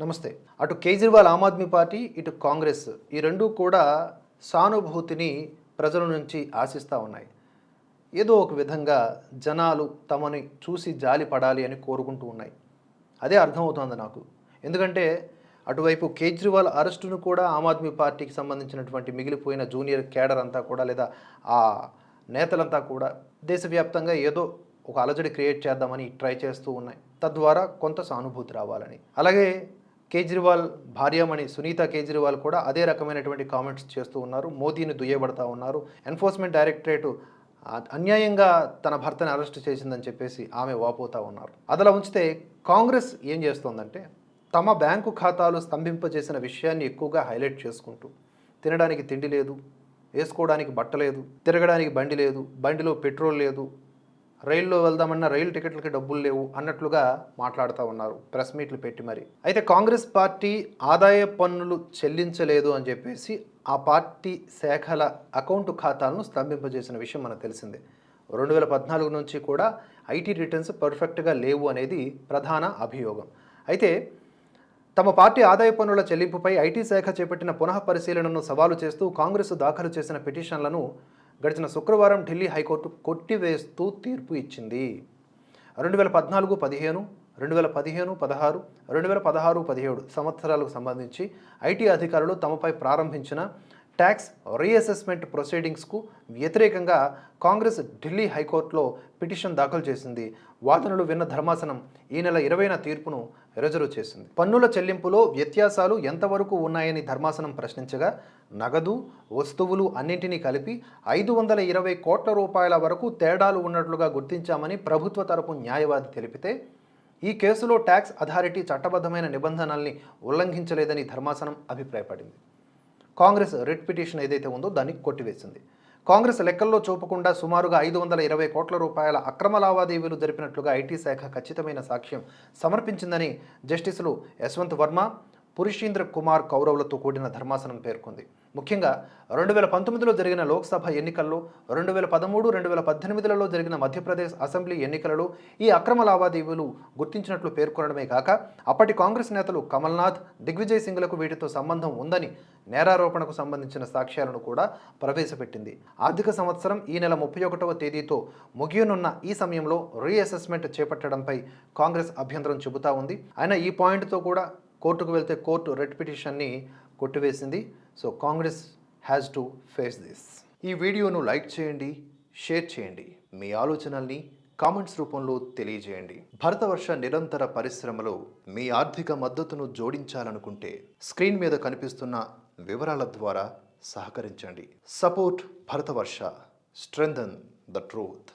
నమస్తే. అటు కేజ్రీవాల్ ఆమ్ ఆద్మీ పార్టీ ఇటు కాంగ్రెస్. ఈ రెండూ కూడా సానుభూతిని ప్రజల నుంచి ఆశిస్తూ ఉన్నాయి. ఏదో ఒక విధంగా జనాలు తమని చూసి జాలి పడాలి అని కోరుకుంటూ ఉన్నాయి. అదే అర్థమవుతోంది నాకు. ఎందుకంటే అటువైపు కేజ్రీవాల్ అరెస్టును కూడా ఆమ్ ఆద్మీ పార్టీకి సంబంధించినటువంటి మిగిలిపోయిన జూనియర్ కేడర్ అంతా కూడా లేదా ఆ నేతలంతా కూడా దేశవ్యాప్తంగా ఏదో ఒక అలజడి క్రియేట్ చేద్దామని ట్రై చేస్తూ ఉన్నాయి. తద్వారా కొంత సానుభూతి రావాలని. అలాగే కేజ్రీవాల్ భార్యమణి సునీత కేజ్రీవాల్ కూడా అదే రకమైనటువంటి కామెంట్స్ చేస్తూ ఉన్నారు. మోదీని దుయ్యబడతా ఉన్నారు. ఎన్ఫోర్స్మెంట్ డైరెక్టరేటు అన్యాయంగా తన భర్తని అరెస్ట్ చేసిందని చెప్పేసి ఆమె వాపోతా ఉన్నారు. అదలా ఉంచితే కాంగ్రెస్ ఏం చేస్తోందంటే తమ బ్యాంకు ఖాతాలు స్తంభింపజేసిన విషయాన్ని ఎక్కువగా హైలైట్ చేసుకుంటూ తినడానికి తిండి లేదు వేసుకోవడానికి బట్ట లేదు తిరగడానికి బండి లేదు బండిలో పెట్రోల్ లేదు రైల్లో వెళ్దామన్నా రైలు టికెట్లకి డబ్బులు లేవు అన్నట్లుగా మాట్లాడుతూ ఉన్నారు. ప్రెస్ మీట్లు పెట్టి మరి. అయితే కాంగ్రెస్ పార్టీ ఆదాయ పన్నులు చెల్లించలేదు అని చెప్పేసి ఆ పార్టీ శాఖల అకౌంట్ ఖాతాలను స్తంభింపజేసిన విషయం మనకు తెలిసిందే. రెండు వేల పద్నాలుగు నుంచి కూడా ఐటీ రిటర్న్స్ పర్ఫెక్ట్గా లేవు అనేది ప్రధాన అభియోగం. అయితే తమ పార్టీ ఆదాయ పన్నుల చెల్లింపుపై ఐటీ శాఖ చేపట్టిన పునః పరిశీలనను సవాలు చేస్తూ కాంగ్రెస్ దాఖలు చేసిన పిటిషన్లను గడిచిన శుక్రవారం ఢిల్లీ హైకోర్టు కొట్టివేస్తూ తీర్పు ఇచ్చింది. రెండు వేల పద్నాలుగు పదిహేను రెండు వేల పదిహేను పదహారు రెండు వేల పదహారు పదిహేడు సంవత్సరాలకు సంబంధించి ఐటీ అధికారులు తమపై ప్రారంభించిన ట్యాక్స్ రీఅసెస్మెంట్ ప్రొసీడింగ్స్కు వ్యతిరేకంగా కాంగ్రెస్ ఢిల్లీ హైకోర్టులో పిటిషన్ దాఖలు చేసింది. వాదనలు విన్న ధర్మాసనం ఈ నెల ఇరవైన తీర్పును రిజర్వ్ చేసింది. పన్నుల చెల్లింపులో వ్యత్యాసాలు ఎంతవరకు ఉన్నాయని ధర్మాసనం ప్రశ్నించగా నగదు వస్తువులు అన్నింటినీ కలిపి ఐదు వందల ఇరవై కోట్ల రూపాయల వరకు తేడాలు ఉన్నట్లుగా గుర్తించామని ప్రభుత్వ తరపు న్యాయవాది తెలిపితే ఈ కేసులో ట్యాక్స్ అథారిటీ చట్టబద్ధమైన నిబంధనల్ని ఉల్లంఘించలేదని ధర్మాసనం అభిప్రాయపడింది. కాంగ్రెస్ రిట్ పిటిషన్ ఏదైతే ఉందో దాన్ని కొట్టివేసింది. కాంగ్రెస్ లెక్కల్లో చూపకుండా సుమారుగా ఐదు వందల ఇరవై కోట్ల రూపాయల అక్రమ లావాదేవీలు జరిపినట్లుగా ఐటీ శాఖ ఖచ్చితమైన సాక్ష్యం సమర్పించిందని జస్టిసులు యశ్వంత్ వర్మ పురుషీంద్ర కుమార్ కౌరవులతో కూడిన ధర్మాసనం పేర్కొంది. ముఖ్యంగా రెండు వేల పంతొమ్మిదిలో జరిగిన లోక్సభ ఎన్నికల్లో రెండు వేల పదమూడు రెండు వేల పద్దెనిమిదిలలో జరిగిన మధ్యప్రదేశ్ అసెంబ్లీ ఎన్నికలలో ఈ అక్రమ లావాదేవీలు గుర్తించినట్లు పేర్కొనడమే కాక అప్పటి కాంగ్రెస్ నేతలు కమల్నాథ్ దిగ్విజయ్ సింగ్లకు వీటితో సంబంధం ఉందని నేరారోపణకు సంబంధించిన సాక్ష్యాలను కూడా ప్రవేశపెట్టింది. ఆర్థిక సంవత్సరం ఈ నెల ముప్పై ఒకటవ తేదీతో ముగియనున్న ఈ సమయంలో రీఅసెస్మెంట్ చేపట్టడంపై కాంగ్రెస్ అభ్యంతరం చెబుతా ఉంది. అయినా ఈ పాయింట్తో కూడా కోర్టుకు వెళ్తే కోర్టు రెడ్ పిటిషన్ని కొట్టివేసింది. So Congress has to face this ఈ వీడియోను లైక్ చేయండి షేర్ చేయండి. మీ ఆలోచనల్ని కామెంట్స్ రూపంలో తెలియజేయండి. భరతవర్ష నిరంతర పరిశ్రమలో మీ ఆర్థిక మద్దతును జోడించాలనుకుంటే స్క్రీన్ మీద కనిపిస్తున్న వివరాల ద్వారా సహకరించండి. Support Bharatavarsha strengthen the truth